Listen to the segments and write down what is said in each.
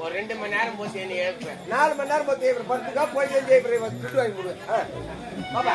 ஒரு ரெண்டு மூணு நேரம் போச்சு நாலு மணி நேரம் இவர் படுத்துக்கா, போய் செஞ்சு வாங்கி கொடு. ஆ. பாப்பா.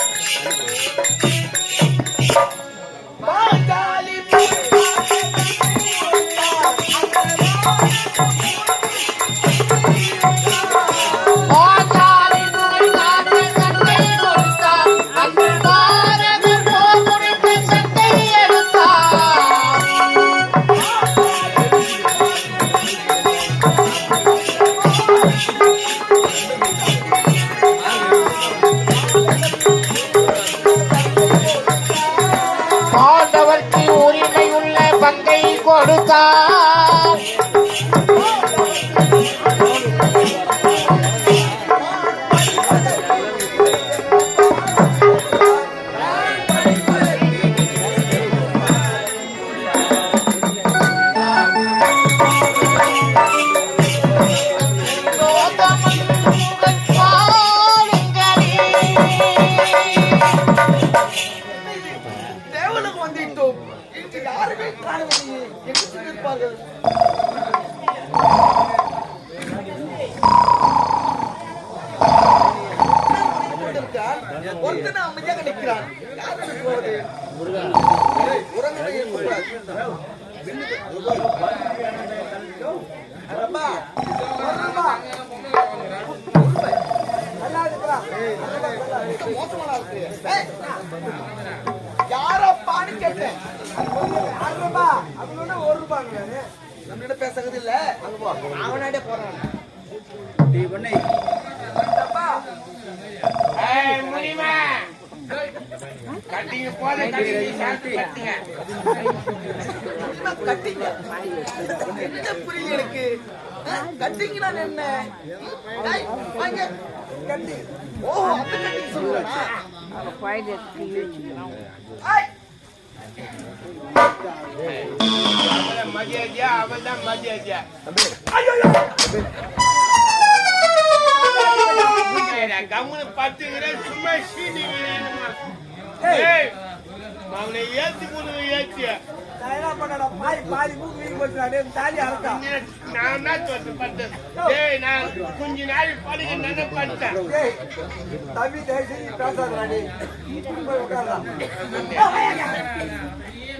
ஒருத்தனை அமைதியாக நிற்கிறான் யாருக்கு போவது உறங்கவே மோசமான இருக்கு. யாரப்பான்னு கேட்டேன். ஆறு ரூபா அப்படின்னு ஒரு ரூபாங்க பேசுறது இல்ல. அவனாடே போறான். ஏய், கட்டிங்க கட்டிங்க என்ன கட்டிங்க என்ன புரியல எனக்கு அஹ், கட்டிங்கன்னா என்ன டேய், வாங்க. கட்டி ஓ அந்த மதியா சொல்லுவா அவன் மதியாதியா அவன் ஐயோ கம்முனு பத்துக்கிறேன் சும்மா சீனிக்கிறேன் அவனை ஏத்தி கொண்டு ஏத்தி கொஞ்ச நாள் படுக்க பண்ணிட்டேன் டேய் தம்பி தயவு செஞ்சு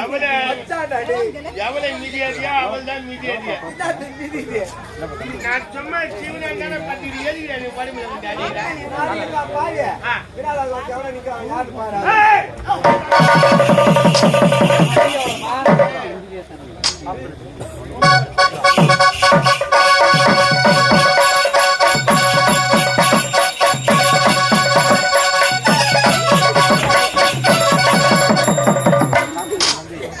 எவளை வச்சான்டா டேய். எவளை மிதியாதியா அவள் தான் மிதியாதியா என்னது இது இது? நான் சும்மா சிவனாங்கான பத்து ஏறிக்கிறேன் நீ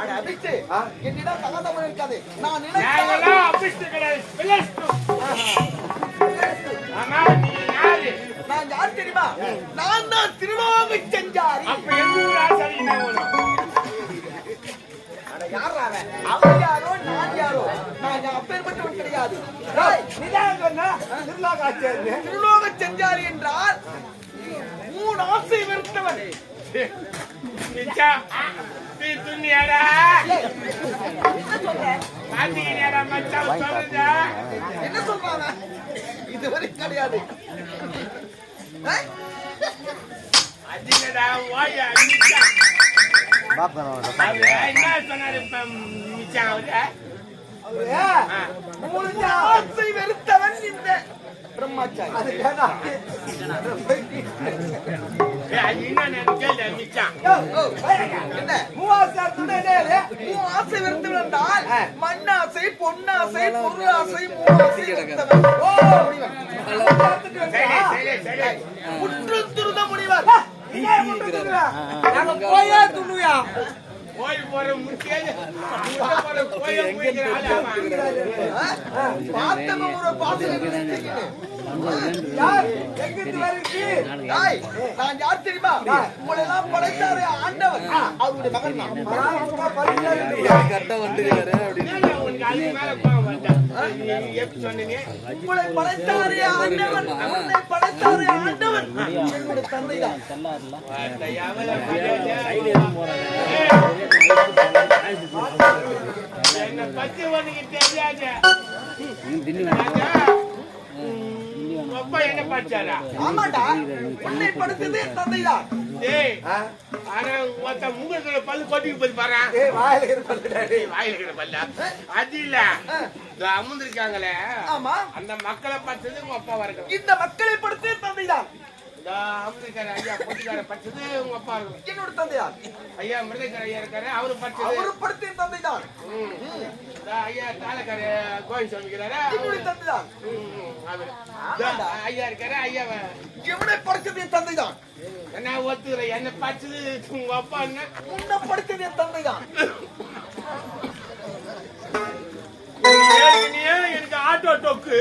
அட அடிச்சு என்னிடம் சகதம் இருக்காது. நான் அபிஷ்டு கிடையாது. நான் யார் தெரியுமா? நான் தான் திருலோக செஞ்சாரி. அப்ப எங்க ஊர் ஆசாரி யாரா அவன்? அவன் யாரோ நான் யாரோ? நான் அப்பேற்பட்டவன் கிடையாது. திருலோக செஞ்சாரி என்றால் மூணு ஆசை வெறுத்தவன். மிச்சம். நீ துண்ணியாடா? மாட்டிக்கினியாடா மச்சான் சொல்லுதா? என்ன சொல்றாங்க இதுவரை கிடையாது ஏய், அதிகடா, ஓயா, மிச்சம். அவரு என்ன சொன்னாரு இப்ப மிச்சம் அவரு? ஆ. மூணு ஆசை வெறுத்தவன் இந்த பிரம்மாச்சாரி அது ஆசை என்றால் மண்ணாசை பொன்னாசை பொருள் ஆசை மூவாசை ஆசை முற்று துருத முனிவர் போயே துண்ணுவியா போற பார்த்தவன் ஒரு பாசம் யார் எங்கிருந்து வருது நான் யார் தெரியுமா உங்களை எல்லாம் அவருடைய மகன் உங்களை ஆண்டவன் ஆண்டவன் என்னுடைய தந்தை தான் பத்தி தெரியாது. படிச்சாரா? உன்னை படைத்தது தந்தை தான் ஆனா பல்லு கொட்டிக்கு போய் பாரு. ஏய் வாயில இருக்கிற வாயில இருக்கிற பல்லா. அது இல்ல. இந்த அமர்ந்திருக்காங்களே ஆமா. அந்த மக்களை பார்த்தது உங்க அப்பா வரணும் இந்த மக்களை படைத்தது தந்தை தான் படிச்சது என்னோட தந்தை தான் ஐயா மிருதக்கார ஐயா இருக்காரு அவரு படிச்சது. அவரு படைத்த தந்தை தான் ஐயா தாளக்கார கோயில் சுவாமிக்கிறாரா என்னுடைய தந்தை தான் ஐயா இருக்காரு ஐயா இவனை படைத்தது என் தந்தை தான் என்ன ஒத்துக்கிறேன் என்ன படிச்சது உங்க அப்பா என்ன? உன்னை படைத்தது என் தந்தை தான் எனக்கு ஆட்டோ டொக்கு.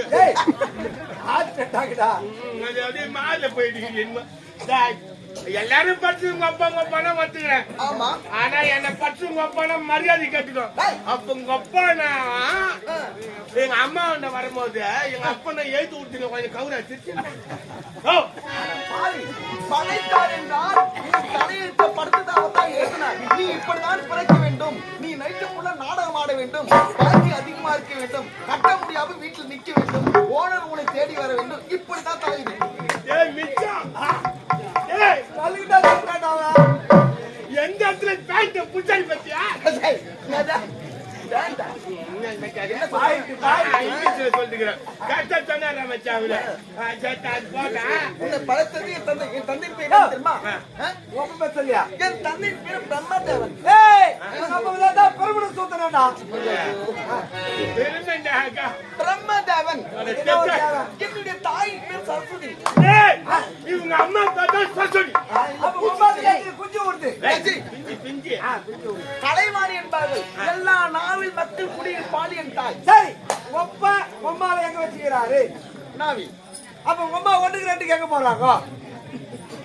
ஹார்ட் அட்டாக்டா ம், அது அப்படியே மாறல போயிட்டு என்ன டேய், எல்லாரும் படிச்சு உங்க அப்பா உங்க அப்பா ஒத்துக்கிறேன் ஆமா. ஆனா என்ன படிச்சு உங்க அப்பா மரியாதை கட்டுக்கும் டேய். அப்ப உங்க அப்பா எங்க அம்மா கிட்ட வரும்போது எங்க அப்பா நான் எழுத்து விட்டு கொஞ்சம் கவுர உன் தலையெழுத்தை படுத்ததாகத்தான் எழுதினார். நீ இப்படித்தான் பிறக்க ஃபுல்லா நாடகம் ஆட வேண்டும். வாழ்க்கை அதிகமா இருக்க வேண்டும். கட்ட முடியாம வீட்டில் நிக்க வேண்டும். ஓனர் உன்னை தேடி வர வேண்டும். சொல்லிட்டா சொல்றாடா எந்த இடத்துல பேண்ட் புடிச்சாடி பத்தியா? பிரம்மதேவன்? என்னுடைய தாயின் பேர் சரஸ்வதி. இவங்க அம்மா பார்த்தா சொல்லி அப்ப குஞ்சு ஏச்சி, பிஞ்சு கலைவாணி என்பார்கள். எல்லா நாவில் குடியில் பாடி என் தாய் சரி ஒப்ப ஒம்மால எங்க வச்சுக்கிறாரு? நாவி. அப்ப உம்மா ஒண்ணுக்கு ரெண்டுக்கு எங்க போறாங்க?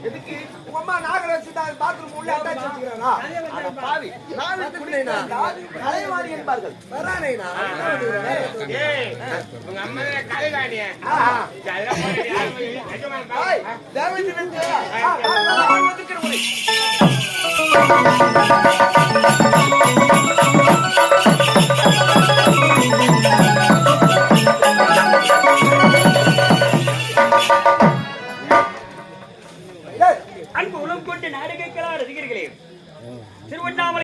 எதுக்கு? உம்மா நாகர வச்சுதான் பாத்ரூம் உள்ள அட்டாச் வச்சுக்கிறானா பாவி. என்றால் கலைவாணி என்பார்கள். வரானேனா? ஏய் உங்க அம்மா போய் யாரும் எஜமான் பாரு. தேவஜி Thank you.